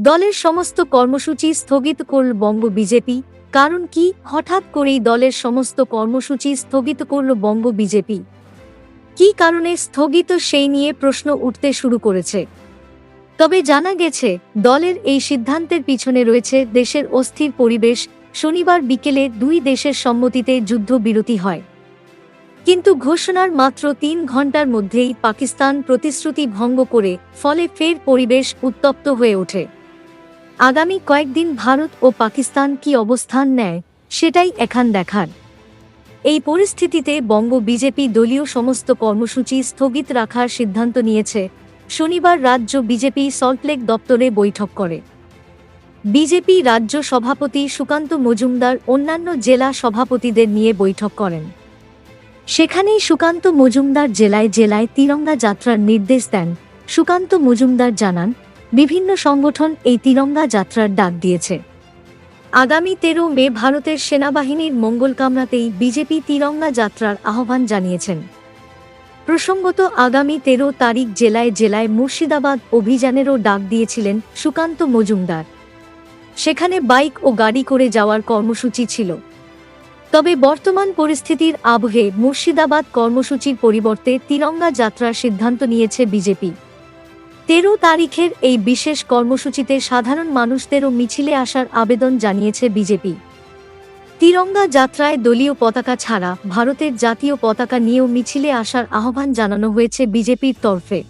দলের সমস্ত কর্মসূচি স্থগিত করল বঙ্গ বিজেপি। কারণ কি? হঠাৎ করেই দলের সমস্ত কর্মসূচি স্থগিত করল বঙ্গ বিজেপি। কী কারণে স্থগিত সেই নিয়ে প্রশ্ন উঠতে শুরু করেছে। তবে জানা গেছে, দলের এই সিদ্ধান্তের পিছনে রয়েছে দেশের অস্থির পরিবেশ। শনিবার বিকেলে দুই দেশের সম্মতিতে যুদ্ধবিরতি হয়। কিন্তু ঘোষণার মাত্র তিন ঘণ্টার মধ্যেই পাকিস্তান প্রতিশ্রুতি ভঙ্গ করে, ফলে ফের পরিবেশ উত্তপ্ত হয়ে ওঠে। আগামী কয়েকদিন ভারত ও পাকিস্তান কি অবস্থান নেয়, সেটাই এখান দেখার। এই পরিস্থিতিতে বঙ্গ বিজেপি দলীয় সমস্ত কর্মসূচি স্থগিত রাখার সিদ্ধান্ত নিয়েছে। শনিবার রাজ্য বিজেপি সল্টলেক দপ্তরে বৈঠক করে। বিজেপি রাজ্য সভাপতি সুকান্ত মজুমদার অন্যান্য জেলা সভাপতিদের নিয়ে বৈঠক করেন। সেখানেই সুকান্ত মজুমদার জেলায় জেলায় তিরঙ্গা যাত্রার নির্দেশ দেন। সুকান্ত মজুমদার জানান বিভিন্ন সংগঠন এই তিরঙ্গা যাত্রার ডাক দিয়েছে। আগামী তেরো মে ভারতের সেনাবাহিনীর মঙ্গল কামনাতেই বিজেপি তিরঙ্গা যাত্রার আহ্বান জানিয়েছেন। প্রসঙ্গত, আগামী তেরো তারিখ জেলায় জেলায় মুর্শিদাবাদ অভিযানেরও ডাক দিয়েছিলেন সুকান্ত মজুমদার। সেখানে বাইক ও গাড়ি করে যাওয়ার কর্মসূচি ছিল। তবে বর্তমান পরিস্থিতির আবহে মুর্শিদাবাদ কর্মসূচির পরিবর্তে তিরঙ্গা যাত্রার সিদ্ধান্ত নিয়েছে বিজেপি। তেরো তারিখের এই বিশেষ কর্মসূচিতে সাধারণ মানুষদেরও মিছিলে আসার আবেদন জানিয়েছে বিজেপি। তিরঙ্গা যাত্রায় দলীয় পতাকা ছাড়া ভারতের জাতীয় পতাকা নিয়েও মিছিলে আসার আহ্বান জানানো হয়েছে বিজেপির তরফে।